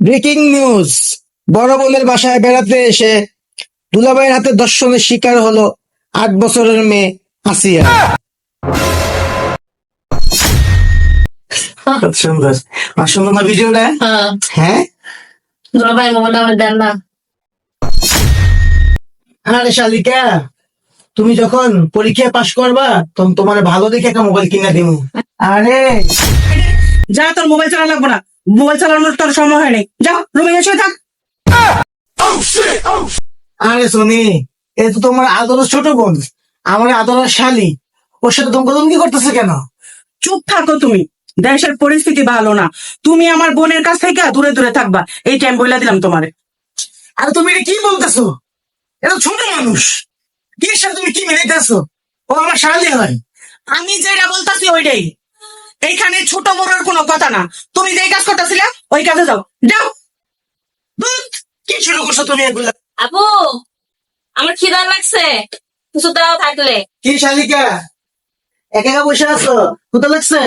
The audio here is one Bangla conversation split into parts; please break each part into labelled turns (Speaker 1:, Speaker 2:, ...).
Speaker 1: Breaking news. বড় বোনের বাসায় বেড়াতে এসে দুলাভাইয়ের হাতে দর্শনের শিকার হলো আট বছরের মেয়ে আসিয়া। সুন্দর। আর না ভিডিওটা?
Speaker 2: হ্যাঁ।
Speaker 1: হ্যাঁ?
Speaker 2: দুলাভাই মোবাইল আমার দেন না।
Speaker 1: আরে শালিকা তুমি যখন পরীক্ষায় পাশ করবা তখন তোমার ভালো দেখে একটা মোবাইল কিনে দিব আরে।
Speaker 3: যা তোর মোবাইল চালা লাগবো না। মোবাইল চালানোর তোর সময় হয়নি যা রুমে এসে থাক।
Speaker 1: আরে সোনি এ তো তোমার আদরের ছোট বোন আমার আদরের শালি। ওর সাথে তুমি তুমি কি করতেছে কেন?
Speaker 3: চুপ থাকো তুমি। দেশের পরিস্থিতি ভালো না। তুমি আমার বোনের কাছ থেকে দূরে দূরে থাকবা। এই টাইম বইলা দিলাম তোমারে।
Speaker 1: আরে তুমি এটা কি বলতেছো? এটা ছোট মানুষ। কি সাথে তুমি কি মিলাইতেছো? ও আমার শালি হয়।
Speaker 3: আমি যেটা বলতাছি ওইটাই। এইখানে ছোট বড়র কোনো কথা না। তুমি যেই কাজ করতেছিলে ওই কাজে যাও। যাও।
Speaker 1: কি শুরু করছ তুমি এগুলা?
Speaker 2: আপু আমার খিদা লাগছে। কিছু দাও থাকলে।
Speaker 1: কি শালিকা? একা একা বসে আছো? কোথা লাগছে?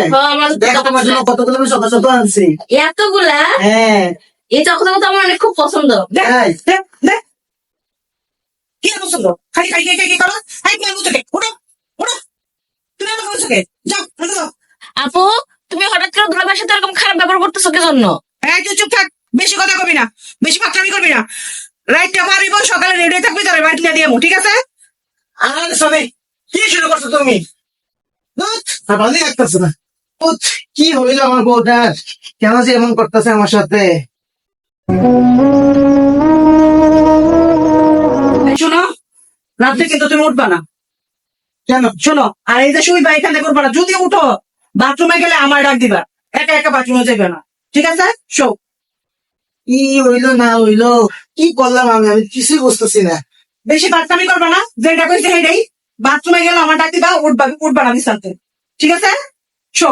Speaker 1: দেখো তোমার জন্য কতগুলো আমি ছোট ছোট আনছি।
Speaker 2: এতগুলা?
Speaker 1: হ্যাঁ।
Speaker 2: এই চকলেট তো আমার অনেক খুব পছন্দ।
Speaker 3: কি পছন্দ? খালি খাই খাই খাই খাই করো তুমি যাও।
Speaker 2: আপু তুমি হঠাৎ করে দুলাভাইয়ের সাথে এরকম খারাপ ব্যবহার করতেছো কি জন্য
Speaker 3: এই তুই চুপ থাক। বেশি কথা কবি না। বেশি ফাঁকলামি করবি না। রাইটটা পারিব সকালে রেডি থাকবি তোর বাড়ি দিয়ে ঠিক আছে?
Speaker 1: আরে সবে কি শুরু করছ তুমি? ভালোই লাগতেছে না? কি হইল আমার বউটার? কেন যে এমন করতেছে আমার সাথে?
Speaker 3: শোনো রাত্রে কিন্তু তুমি উঠবা না।
Speaker 1: কেন?
Speaker 3: শোনো আর এই যে শুই বা এখানে করবা না যদি উঠো বাথরুমে গেলে আমার ডাক দিবা। একা একা বাথরুমে যাবে না। ঠিক আছে? শো
Speaker 1: ই হইল না হইল, কি করলাম আমি? আমি কিছুই বুঝতেছি না।
Speaker 3: বেশি বাচ্চামি করবা না। যেটা কইছে হেডাই। বাথরুমে গেলে আমার ডাক দিবা, উঠবা উঠবা না বিছানতে ঠিক আছে? শো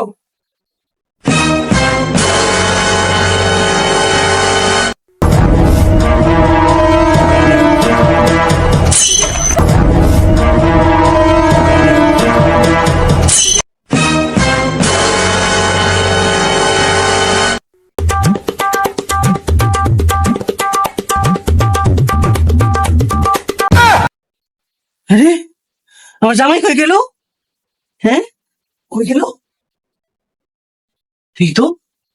Speaker 3: আমার জামাই কই গেল? হ্যাঁ? কই গেল? ঠিক তো,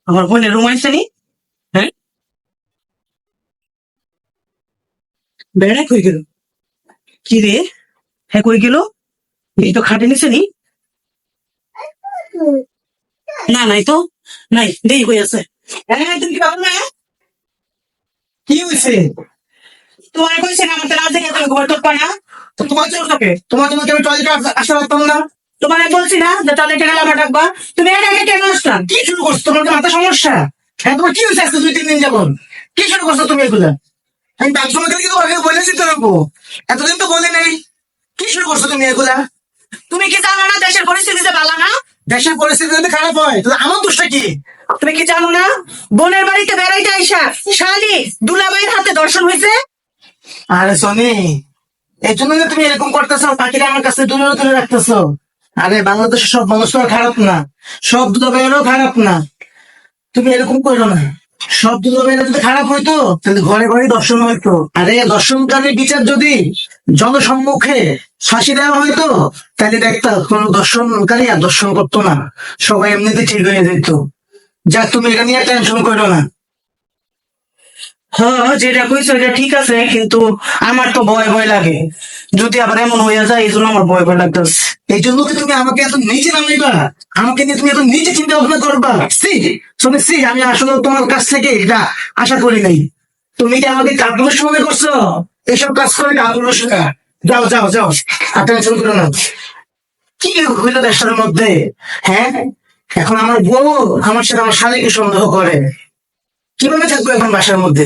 Speaker 3: আমার বোনের রুম আসছে নি? হ্যাঁ? বেড়া কই গেল? কি রে? হ্যাঁ কই গেল? এই তো খাটে নিছে নি? না, নাই তো। নাই দেই কই আছে। হ্যাঁ তুমি কি না।
Speaker 1: কি হয়েছে?
Speaker 3: তোমার কইছে না আমার তো তুমি
Speaker 1: তো তোমার জন্য
Speaker 3: তোকে
Speaker 1: তোমার জন্য আমি টয়লেটে পারতাম না।
Speaker 3: তোমার বলছি না যে তাদের গেলে আমার ডাকবা তুমি একা কেন আসলাম
Speaker 1: কি শুরু করছ? তোমার মাথা সমস্যা? হ্যাঁ তোমার কি হয়েছে আজকে দুই তিন দিন যাবন কি শুরু করছ তুমি এগুলা? আমি গেলে কিন্তু আগে এতদিন তো বলে নেই। কি শুরু করছ তুমি এগুলা?
Speaker 3: তুমি কি জানো না দেশের পরিস্থিতি যে ভালো না?
Speaker 1: দেশের পরিস্থিতি যদি খারাপ হয় তাহলে আমার দোষটা কি?
Speaker 3: তুমি কি জানো না? বোনের বাড়িতে বেড়াইতে আইসা শালি দুলাবাইয়ের হাতে দর্শন হয়েছে?
Speaker 1: আরে সনি, এই জন্য যে তুমি এরকম করতেছো, পাখিরা আমার কাছে দূরে দূরে রাখতেছো। আরে, বাংলাদেশের সব মানুষ তো খারাপ না, সব দুলাভাইয়েরও খারাপ না। তুমি এরকম করো না। সব দুলাভাইয়েরা যদি খারাপ হইতো, তাহলে ঘরে ঘরে দর্শন হইতো। আরে দর্শনকারীর বিচার যদি জনসম্মুখে ফাঁসি দেওয়া হইতো, তাহলে দেখতা কোন দর্শনকারী আর দর্শন করতো না। সবাই এমনিতে ঠিক হয়ে যেত। যাক তুমি এটা নিয়ে টেনশন করো না।
Speaker 3: হ্যাঁ যেটা কইছো এটা ঠিক আছে, কিন্তু আমার তো ভয় ভয় লাগে। যদি আবার এমন হয়ে যায় এই জন্য আমার ভয় ভয় লাগতেছে।
Speaker 1: এই জন্য কি তুমি আমাকে এত নিচে নামাইবা? আমাকে নিয়ে তুমি এত নিচে চিন্তা ভাবনা করবা? সি, শুনে, সি, আমি আসলে তোমার কাছ থেকে এটা আশা করি নাই। তুমি কি আমাকে কাপুরুষ মনে করছ? এসব কাজ করে কাপুরুষ না যাও যাও যাও। আর টেনশন করো না কি হইল দেশের মধ্যে? হ্যাঁ? এখন আমার বউ আমার সাথে আমার শালীকে সন্দেহ করে। কীভাবে থাকব এখন বাসার মধ্যে?